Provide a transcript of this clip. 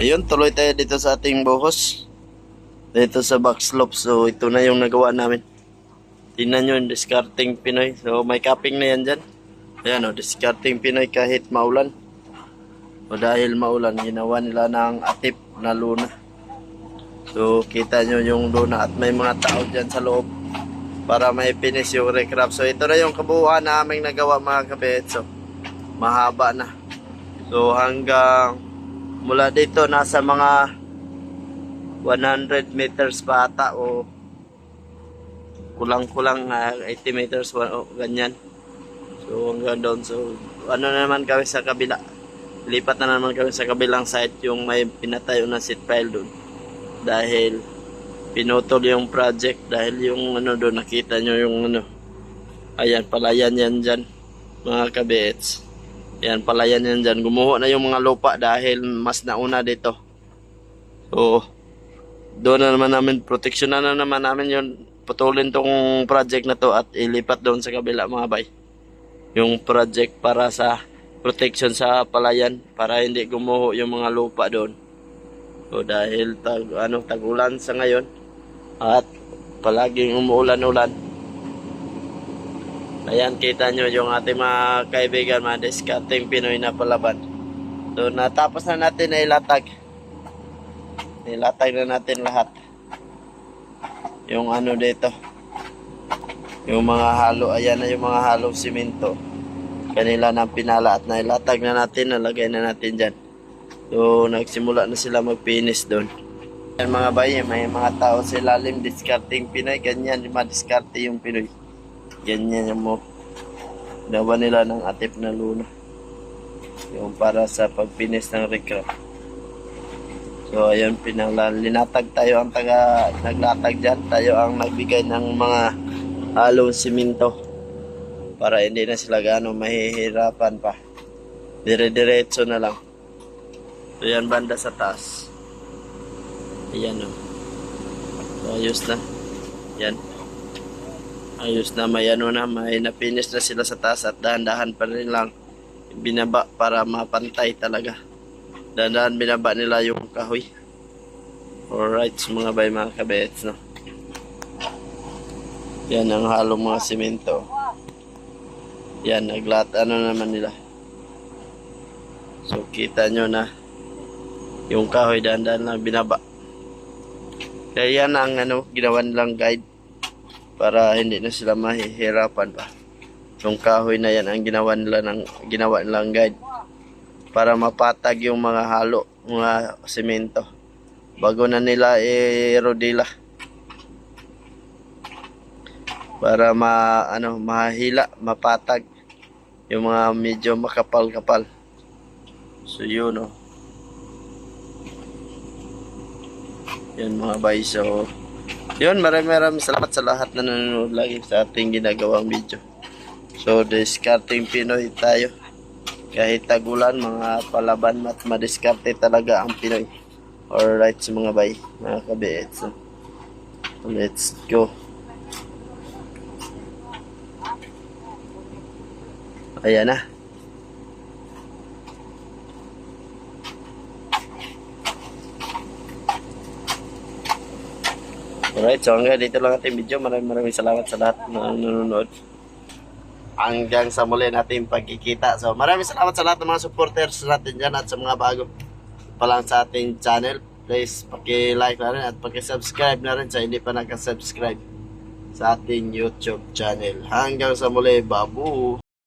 Ayun, tuloy tayo dito sa ating buhos. Dito sa back slope. So, ito na yung nagawa namin. Tingnan nyo yung discarding Pinoy. So, may capping na yan dyan. Ayan o, discarding Pinoy kahit maulan. O dahil maulan, ginawa nila ng atip na luna. So, kita nyo yung luna at may mga tao dyan sa loob para may finish yung recraft. So, ito na yung kabuuan na aming nagawa mga kabet. So, mahaba na. So, hanggang mula dito nasa mga 100 meters pa ata o kulang-kulang ah, 80 meters o ganyan. So hanggang doon. So ano na naman kami sa kabila. Lipat na naman kami sa kabilang site yung may pinatayo na seat pile doon. Dahil pinutol yung project dahil yung ano doon nakita nyo yung ano ayan palayan yan dyan mga kabets yan palayan yan dyan. Gumuho na yung mga lupa dahil mas nauna dito. So doon na naman namin proteksyon na naman namin yun. Putulin tong project na to at ilipat doon sa kabila mga bay. Yung project para sa protection sa palayan para hindi gumuho yung mga lupa doon. So dahil tag ano tagulan sa ngayon. At palaging umuulan-ulan ayan kita nyo yung ating mga kaibigan mga discarding Pinoy na palaban so natapos na natin na ilatag Nilatag na natin lahat. Yung ano dito. Yung mga halo, ayan na yung mga halong simento. Kanila nang pinala at nailatag na natin, nalagay na natin dyan. So, nagsimula na sila mag-finish doon. Yan mga bayi, may mga tao sa ilalim, discarding Pinoy, ganyan, madiskarte yung Pinoy. Ganyan yung mo. Dawa nila ng atip na luna. Yung para sa pag-finish ng recraft. So ayun, pinanglinatag tayo ang taga naglatag dyan. Tayo ang nagbigay ng mga halong siminto para hindi na sila gaano mahihirapan pa. Dire-diretso na lang. So yan banda sa taas. Ayan o. So, ayos na. Yan. Ayos na, may ano na, may na-finish na sila sa taas at dahan-dahan pa rin lang binaba para mapantay talaga. Dahan-dahan binaba nila yung kahoy. Alright, mga bay mga kabets, no? Yan ang halong mga simento. Yan, naglat, ano naman nila. So, kita nyo na yung kahoy dahan-dahan lang binaba. Kaya yan ang ano, ginawa nilang guide para hindi na sila mahihirapan pa. Yung kahoy na yan ang ginawa nila ng ginawa nilang guide para mapatag yung mga halo, mga semento. Bago na nila i-rodila. Para ma ano, mahila, mapatag yung mga medyo makapal-kapal. So yun oh. Yan mga bay. So, yun, maraming maraming salamat sa lahat na nanonood lagi sa ating ginagawang video. So, discarding Pinoy tayo. Kahit tagulan mga palaban at madiskarte talaga ang Pinoy. Alright sa mga bay mga kabiet so, let's go. Ayan na alright so hanggang dito lang ating video maraming maraming salamat sa lahat na nanonood hanggang sa muli natin pagkikita. So maraming salamat sa lahat ng mga supporters natin dyan at sa mga bago pa lang sa ating channel. Please paki-like na rin at paki-subscribe na rin sa hindi pa nakasubscribe sa ating YouTube channel. Hanggang sa muli, babu!